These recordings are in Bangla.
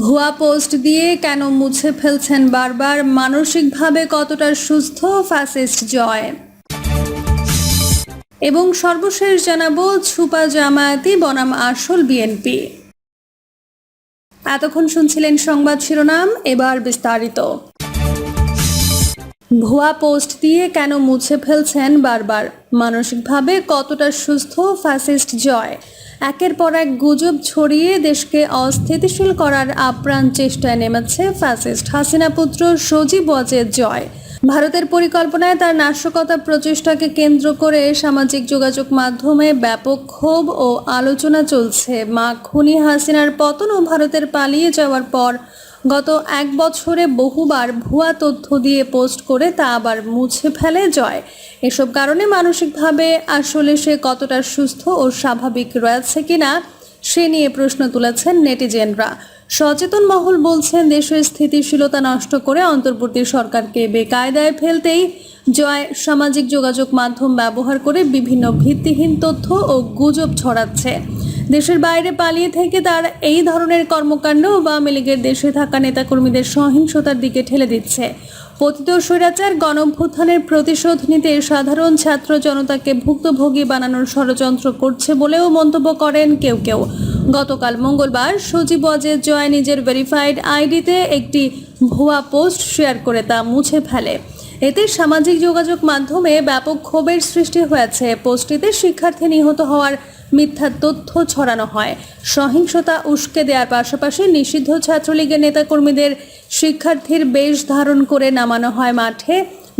ভুয়া পোস্ট দিয়ে কেন মুছে ফেলছেন বারবার? মানসিকভাবে কতটা সুস্থ? ফ্যাসিস্ট জয়। এবং সর্বশেষ জানাব, ছুপা জামায়াতি বনাম আসল বিএনপি এতক্ষণ শুনছিলেন সংবাদ শিরোনাম, এবার বিস্তারিত। ভুয়া পোস্ট দিয়ে কেন মুছে ফেলছেন বারবার? মানসিকভাবে কতটা সুস্থ ফ্যাসিস্ট জয়? একের পর এক গুজব ছড়িয়ে দেশকে অস্থিতিশীল করার আপ্রাণ চেষ্টায় নেমেছে ফ্যাসিস্ট হাসিনা পুত্র সজীব ওয়াজেদ জয়। ভারতের পরিকল্পনায় তার নাশকতা প্রচেষ্টাকে কেন্দ্র করে সামাজিক যোগাযোগ মাধ্যমে ব্যাপক ক্ষোভ ও আলোচনা চলছে। মা খুনি হাসিনার পতন ও ভারতের পালিয়ে যাওয়ার পর গত এক বছরে বহুবার ভুয়া তথ্য দিয়ে পোস্ট করে তা আবার মুছে ফেলে জয়। এসব কারণে মানসিকভাবে আসলে সে কতটা সুস্থ ও স্বাভাবিক রয়েছে কিনা, সে নিয়ে প্রশ্ন তুলেছেন নেটিজেনরা। সচেতন মহল বলছেন, দেশের স্থিতিশীলতা নষ্ট করে অন্তর্বর্তী সরকারকে বেকায়দায় ফেলতেই জয় সামাজিক যোগাযোগ মাধ্যম ব্যবহার করে বিভিন্ন ভিত্তিহীন তথ্য ও গুজব ছড়াচ্ছে। দেশের বাইরে পালিয়ে থেকে তার এই ধরনের কর্মকাণ্ড আওয়ামী লীগের দেশে থাকা নেতাকর্মীদের সহিংসতার দিকে ঠেলে দিচ্ছে। পতিত স্বৈরাচার, গণভ্যুত্থানের প্রতিশোধ নিতে সাধারণ ছাত্র জনতাকে ভুক্তভোগী বানানোর ষড়যন্ত্র করছে বলেও মন্তব্য করেন কেউ কেউ। গতকাল মঙ্গলবার সজীব অজের জয় নিজের ভেরিফাইড আইডিতে একটি ভুয়া পোস্ট শেয়ার করে তা মুছে ফেলে। এতে সামাজিক যোগাযোগ মাধ্যমে ব্যাপক ক্ষোভের সৃষ্টি হয়েছে। পোস্টটিতে শিক্ষার্থী নিহত হওয়ার মিথ্যা তথ্য ছড়ানো হয়। সহিংসতা উস্কে দেওয়ার পাশাপাশি নিষিদ্ধ ছাত্রলীগের নেতাকর্মীদের শিক্ষার্থীর বেশ ধারণ করে নামানো হয় মাঠে।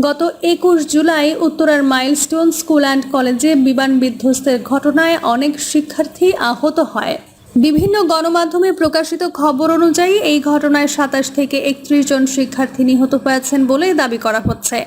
গত একুশ জুলাই উত্তরার মাইলস্টোন স্কুল অ্যান্ড কলেজে বিমান বিধ্বস্তের ঘটনায় অনেক শিক্ষার্থী আহত হয়। বিভিন্ন গণমাধ্যমে প্রকাশিত খবর অনুযায়ী এই ঘটনায় সাতাশ থেকে একত্রিশ জন শিক্ষার্থী নিহত হয়েছেন বলে দাবি করা হচ্ছে।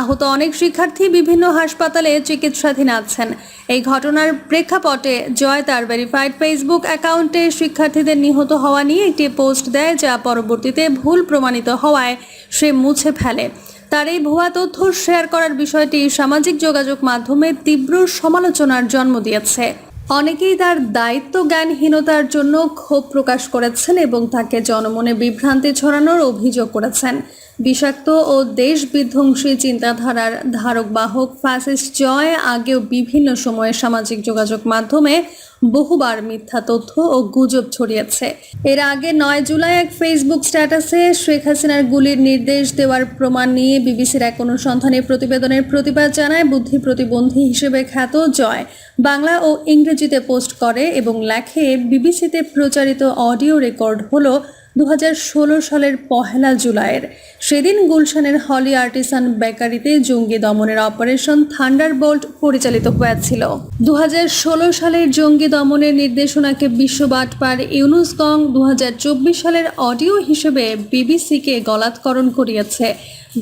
আহত অনেক শিক্ষার্থী বিভিন্ন হাসপাতালে চিকিৎসাধীন আছেন। এই ঘটনার প্রেক্ষাপটে জয় তার ভেরিফাইড ফেসবুক অ্যাকাউন্টে শিক্ষার্থীদের নিহত হওয়া নিয়ে একটি পোস্ট দেয়, যা পরবর্তীতে ভুল প্রমাণিত হওয়ায় সে মুছে ফেলে। তার এই ভুয়া তথ্য শেয়ার করার বিষয়টি সামাজিক যোগাযোগ মাধ্যমে তীব্র সমালোচনার জন্ম দিয়েছে। অনেকেই তার দায়িত্ব জ্ঞানহীনতার জন্য ক্ষোভ প্রকাশ করেছেন এবং তাকে জনমনে বিভ্রান্তি ছড়ানোর অভিযোগ করেছেন। বিষাক্ত ও দেশ বিধ্বংসী চিন্তাধারার ধারক বাহক ফ্যাসিস্ট জয় আগেও বিভিন্ন সময়ে সামাজিক যোগাযোগ মাধ্যমে বহুবার মিথ্যা তথ্য ও গুজব ছড়িয়েছে। এর আগে নয় জুলাই এক ফেসবুক স্ট্যাটাসে শেখ হাসিনার গুলির নির্দেশ দেওয়ার প্রমাণ নিয়ে বিবিসির এক অনুসন্ধানী প্রতিবেদনের প্রতিবাদ জানায় বুদ্ধি প্রতিবন্ধী হিসেবে খ্যাত জয়। বাংলা ও ইংরেজিতে পোস্ট করে এবং লেখে, বিবিসিতে প্রচারিত অডিও রেকর্ড হলো দু হাজার ষোলো সালের পহেলা জুলাইয়ের। সেদিন গুলশানের হলি আর্টিসান বেকারিতে জঙ্গি দমনের অপারেশন থান্ডার বোল্ট পরিচালিত হয়েছিল। দু হাজার ষোলো সালের জঙ্গি দমনের নির্দেশনাকে বিশ্ববাট পার ইউনুস গং দু সালের অডিও হিসেবে বিবিসিকে গলাৎকরণ করিয়েছে।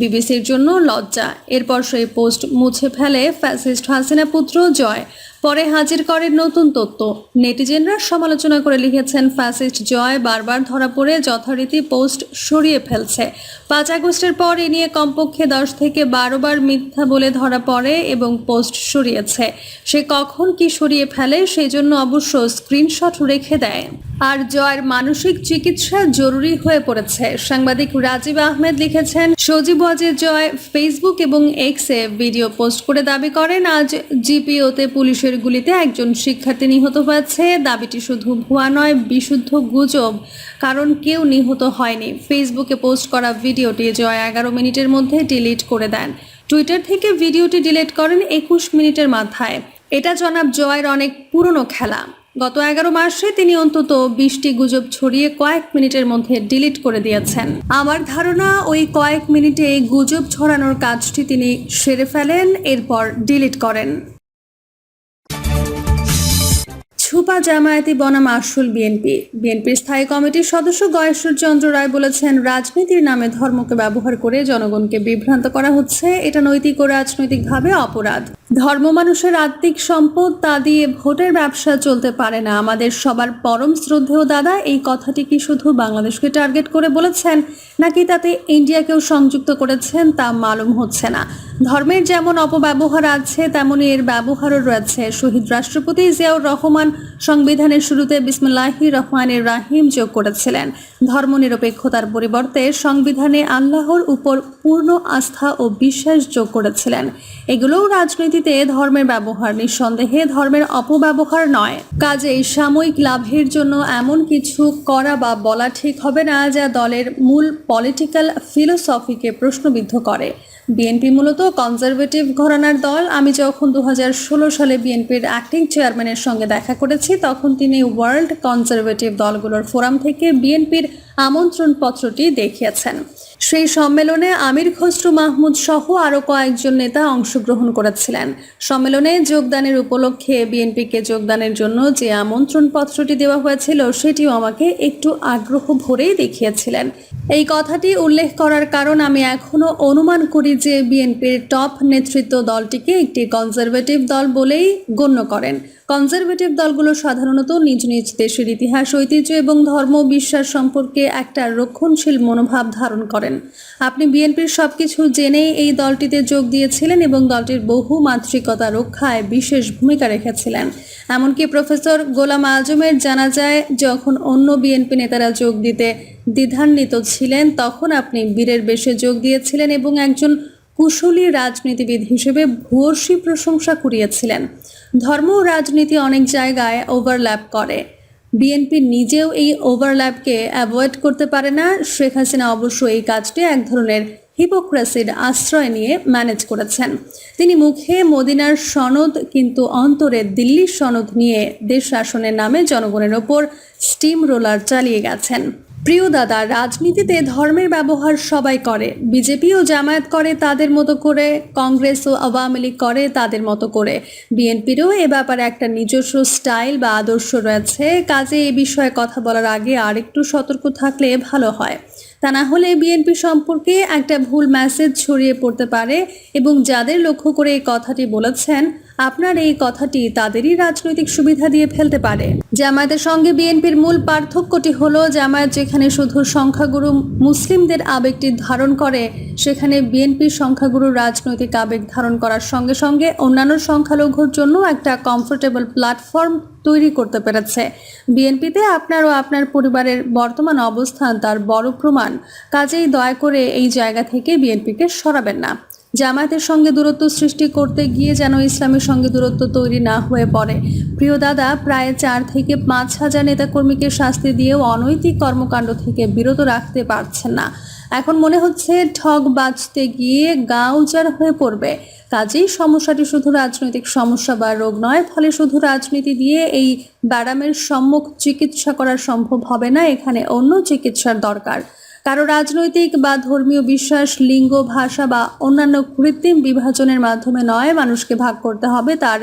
বিবিসির জন্য লজ্জা। এরপর সেই পোস্ট মুছে ফেলে ফ্যাসিস্ট হাসিনা পুত্র জয়। পরে হাজির করেন নতুন তথ্য নেটিজেনরা সমালোচনা করে লিখেছেন, ফ্যাসিস্ট জয় বারবার ধরা পড়ে যথারীতি পোস্ট সরিয়ে ফেলছে। পাঁচ আগস্টের পর এ নিয়ে কমপক্ষে দশ থেকে বারো বার মিথ্যা বলে ধরা পড়ে এবং পোস্ট সরিয়েছে। সে কখন কি সরিয়ে ফেলে সেই জন্য অবশ্য স্ক্রিনশট রেখে দেয়। আর জয়ের মানসিক চিকিৎসা জরুরি হয়ে পড়েছে। সাংবাদিক রাজীব আহমেদ লিখেছেন, সজীব ওয়াজের জয় ফেসবুক এবং এক্সে ভিডিও পোস্ট করে দাবি করেন, আজ জিপিওতে পুলিশের গুলিতে একজন শিক্ষার্থী নিহত হয়েছে। দাবিটি শুধু ভুয়া নয়, বিশুদ্ধ গুজব, কারণ কেউ নিহত হয়নি। ফেসবুকে পোস্ট করা ভিডিওটি জয় এগারো মিনিটের মধ্যে ডিলিট করে দেন। টুইটার থেকে ভিডিওটি ডিলিট করেন একুশ মিনিটের মাথায়। এটা জনাব জয়ের অনেক পুরনো খেলা। গত এগারো মাসে তিনি অন্তত বিশটি গুজব ছড়িয়ে কয়েক মিনিটের মধ্যে ডিলিট করে দিয়েছেন। আমার ধারণা ওই কয়েক মিনিটে গুজব ছড়ানোর কাজটি তিনি সেরে ফেলেন, এরপর ডিলিট করেন। ছুপা জামায়াতি বনাম আসল বিএনপি। বিএনপির স্থায়ী কমিটির সদস্য গয়েশ্বর চন্দ্র রায় বলেছেন, রাজনীতির নামে ধর্মকে ব্যবহার করে জনগণকে বিভ্রান্ত করা হচ্ছে। এটা নৈতিক ও রাজনৈতিকভাবে অপরাধ। ধর্ম মানুষের আত্মিক সম্পদ, তা দিয়ে ভোটের ব্যবসা চলতে পারে না। আমাদের সবার পরম শ্রদ্ধেয় দাদা এই কথাটি কি শুধু বাংলাদেশকে টার্গেট করে বলেছেন, নাকি তাতে ইন্ডিয়াকেও সংযুক্ত করেছেন তা মালুম হচ্ছে না। ধর্মের যেমন অপব্যবহার আছে, তেমনই এর ব্যবহারও রয়েছে। শহীদ রাষ্ট্রপতি জিয়াউর রহমান সংবিধানের শুরুতে বিসমুল্লাহি রহমানের রাহিম যোগ করেছিলেন। ধর্মনিরপেক্ষতার পরিবর্তে সংবিধানে আল্লাহর উপর পূর্ণ আস্থা ও বিশ্বাস যোগ করেছিলেন। এগুলোও রাজনীতিতে ধর্মের ব্যবহার, নিঃসন্দেহে ধর্মের অপব্যবহার নয়। কাজেই সাময়িক লাভের জন্য এমন কিছু করা বা বলা ঠিক হবে না, যা দলের মূল পলিটিক্যাল ফিলোসফিকে প্রশ্নবিদ্ধ করে। বিএনপি মূলত কনজারভেটিভ ঘরানার দল। আমি যখন দু হাজার ষোলো সালে বিএনপির অ্যাক্টিং চেয়ারম্যানের সঙ্গে দেখা করেছি, তখন তিনি ওয়ার্ল্ড কনজারভেটিভ দলগুলোর ফোরাম থেকে বিএনপির আমন্ত্রণপত্রটি দেখিয়েছেন। সেই সম্মেলনে আমির খসরু মাহমুদ সহ আরও কয়েকজন নেতা অংশগ্রহণ করেছিলেন। সম্মেলনে যোগদানের উপলক্ষে বিএনপিকে যোগদানের জন্য যে আমন্ত্রণ পত্রটি দেওয়া হয়েছিল, সেটিও আমাকে একটু আগ্রহ ভরেই দেখিয়েছিলেন। এই কথাটি উল্লেখ করার কারণ আমি এখনও অনুমান করি যে বিএনপির টপ নেতৃত্ব দলটিকে একটি কনজারভেটিভ দল বলেই গণ্য করেন। কনজারভেটিভ দলগুলো সাধারণত নিজ নিজ দেশের ইতিহাস, ঐতিহ্য এবং ধর্ম বিশ্বাস সম্পর্কে একটা রক্ষণশীল মনোভাব ধারণ করেন। আপনি বিএনপির সবকিছু জেনেই এই দলটিতে যোগ দিয়েছিলেন এবং দলটির বহু মাতৃকতা রক্ষায় বিশেষ ভূমিকা রেখেছিলেন। এমনকি প্রফেসর গোলাম আজমের জানা যায়, যখন অন্য বিএনপি নেতারা যোগ দিতে দ্বিধান্বিত ছিলেন, তখন আপনি বীরের বেশে যোগ দিয়েছিলেন এবং একজন কুশলী রাজনীতিবিদ হিসেবে ভূয়সী প্রশংসা কুড়িয়েছিলেন। ধর্ম ও রাজনীতি অনেক জায়গায় ওভারল্যাপ করে। বিএনপি নিজেও এই ওভারল্যাপকে অ্যাভয়েড করতে পারে না। শেখ হাসিনা অবশ্য এই কাজটি এক ধরনের হিপোক্রেসির আশ্রয় নিয়ে ম্যানেজ করেছেন। তিনি মুখে মদিনার সনদ কিন্তু অন্তরে দিল্লির সনদ নিয়ে দেশ শাসনের নামে জনগণের ওপর স্টিম রোলার চালিয়ে গেছেন। প্রিয় দাদা, রাজনীতিতে ধর্মের ব্যবহার সবাই করে। বিজেপি ও জামায়াত করে তাদের মতো করে, কংগ্রেস ও আওয়ামী লীগ করে তাদের মতো করে। বিএনপিরও এ ব্যাপারে একটা নিজস্ব স্টাইল বা আদর্শ রয়েছে। কাজে এ বিষয়ে কথা বলার আগে আরেকটু সতর্ক থাকলে ভালো হয়। তা না হলে বিএনপি সম্পর্কে একটা ভুল মেসেজ ছড়িয়ে পড়তে পারে এবং যাদের লক্ষ্য করে এই কথাটি বলেছেন আপনার এই কথাটি তাদেরই রাজনৈতিক সুবিধা দিয়ে ফেলতে পারে। জামায়াতের সঙ্গে বিএনপির মূল পার্থক্যটি হলো, জামায়াত যেখানে শুধু সংখ্যাগুরু মুসলিমদের আবেগটি ধারণ করে, সেখানে বিএনপির সংখ্যাগুরু রাজনৈতিক আবেগ ধারণ করার সঙ্গে সঙ্গে অন্যান্য সংখ্যালঘুর জন্য একটা কমফোর্টেবল প্ল্যাটফর্ম তৈরি করতে পেরেছে। বিএনপিতে আপনার ও আপনার পরিবারের বর্তমান অবস্থান তার বড় প্রমাণ। কাজেই দয়া করে এই জায়গা থেকে বিএনপিকে সরাবেন না। জামায়াতের সঙ্গে দূরত্ব সৃষ্টি করতে গিয়ে যেন ইসলামের সঙ্গে দূরত্ব তৈরি না হয়ে পড়ে। প্রিয় দাদা, প্রায় চার থেকে পাঁচ হাজার নেতাকর্মীকে শাস্তি দিয়েও অনৈতিক কর্মকাণ্ড থেকে বিরত রাখতে পারছেন না। এখন মনে হচ্ছে ঠগ বাঁচতে গিয়ে গা উজাড় হয়ে পড়বে। কাজেই সমস্যাটি শুধু রাজনৈতিক সমস্যা বা রোগ নয়, ফলে শুধু রাজনীতি দিয়ে এই ব্যারামের সম্মুখ চিকিৎসা করা সম্ভব হবে না, এখানে অন্য চিকিৎসার দরকার। কারও রাজনৈতিক বা ধর্মীয় বিশ্বাস, লিঙ্গ, ভাষা বা অন্যান্য কৃত্রিম বিভাজনের মাধ্যমে নয়, মানুষকে ভাগ করতে হবে। তার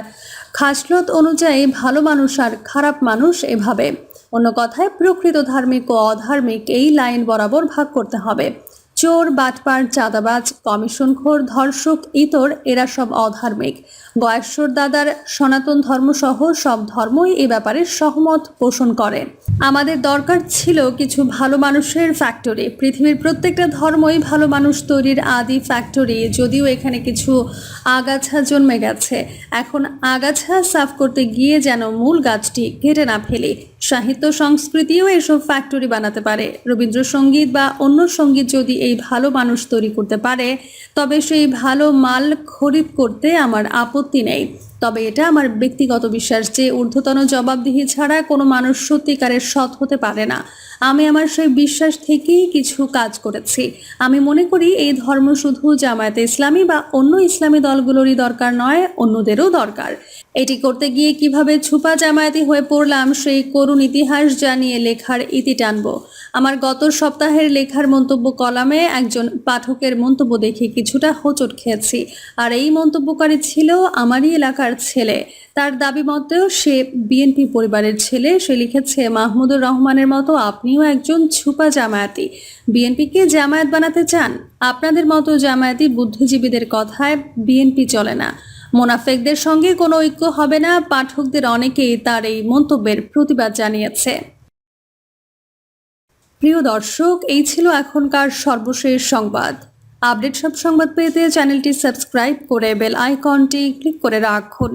খাসলত অনুযায়ী ভালো মানুষ আর খারাপ মানুষ এভাবে। অন্য কথায়, প্রকৃত ধার্মিক ও অধার্মিক এই লাইন বরাবর ভাগ করতে হবে। চোর, বাটপার, চাঁদাবাজ কমিশনখোর ধর্ষক, ইতর, এরা সব অধার্মিক। গয়েশ্বর দাদার সনাতন ধর্মসহ সব ধর্মই এ ব্যাপারে সহমত পোষণ করে। আমাদের দরকার ছিল কিছু ভালো মানুষের ফ্যাক্টরি পৃথিবীর প্রত্যেকটা ধর্মই ভালো মানুষ তৈরির আদি ফ্যাক্টরি যদিও এখানে কিছু আগাছা জন্মে গেছে। এখন আগাছা সাফ করতে গিয়ে যেন মূল গাছটি কেটে না ফেলি। সাহিত্য সংস্কৃতিও এসব ফ্যাক্টরি বানাতে পারে। রবীন্দ্রসঙ্গীত বা অন্য সংগীত যদি এই ভালো মানুষ তৈরি করতে পারে, তবে সেই ভালো মাল খরিদ করতে আমার আপত্তি নেই। তবে এটা আমার ব্যক্তিগত বিশ্বাস যে ঊর্ধ্বতন জবাবদিহি ছাড়া কোনো মানুষ সত্যিকারের সৎ হতে পারে না। আমি আমার সেই বিশ্বাস থেকেই কিছু কাজ করেছি। আমি মনে করি এই ধর্ম শুধু জামায়াতে ইসলামী বা অন্য ইসলামী দলগুলোরই দরকার নয়, অন্যদেরও দরকার। এটি করতে গিয়ে কীভাবে ছুপা জামায়াতি হয়ে পড়লাম সেই করুণ ইতিহাস জানিয়ে লেখার ইতি টানবো। আমার গত সপ্তাহের লেখার মন্তব্য কলামে একজন পাঠকের মন্তব্য দেখে কিছুটা হোঁচট খেয়েছি। আর এই মন্তব্যকারী ছিল আমারই এলাকার ছেলে। তার দাবি মতেও সে বিএনপি পরিবারের ছেলে। সে লিখেছে, মাহমুদুর রহমানের মতো আপনিও একজন ছুপা জামায়াতি। বিএনপিকে জামায়াত বানাতে চান? আপনাদের মতো জামায়াতি বুদ্ধিজীবীদের কথায় বিএনপি চলে না। মোনাফেকদের সঙ্গে কোনো ঐক্য হবে না। পাঠকদের অনেকেই তার এই মন্তব্যের প্রতিবাদ জানিয়েছে। প্রিয় দর্শক, এই ছিল এখনকার সর্বশেষ সংবাদ। আপডেট সব সংবাদ পেতে চ্যানেলটি সাবস্ক্রাইব করে বেল আইকনটি ক্লিক করে রাখুন।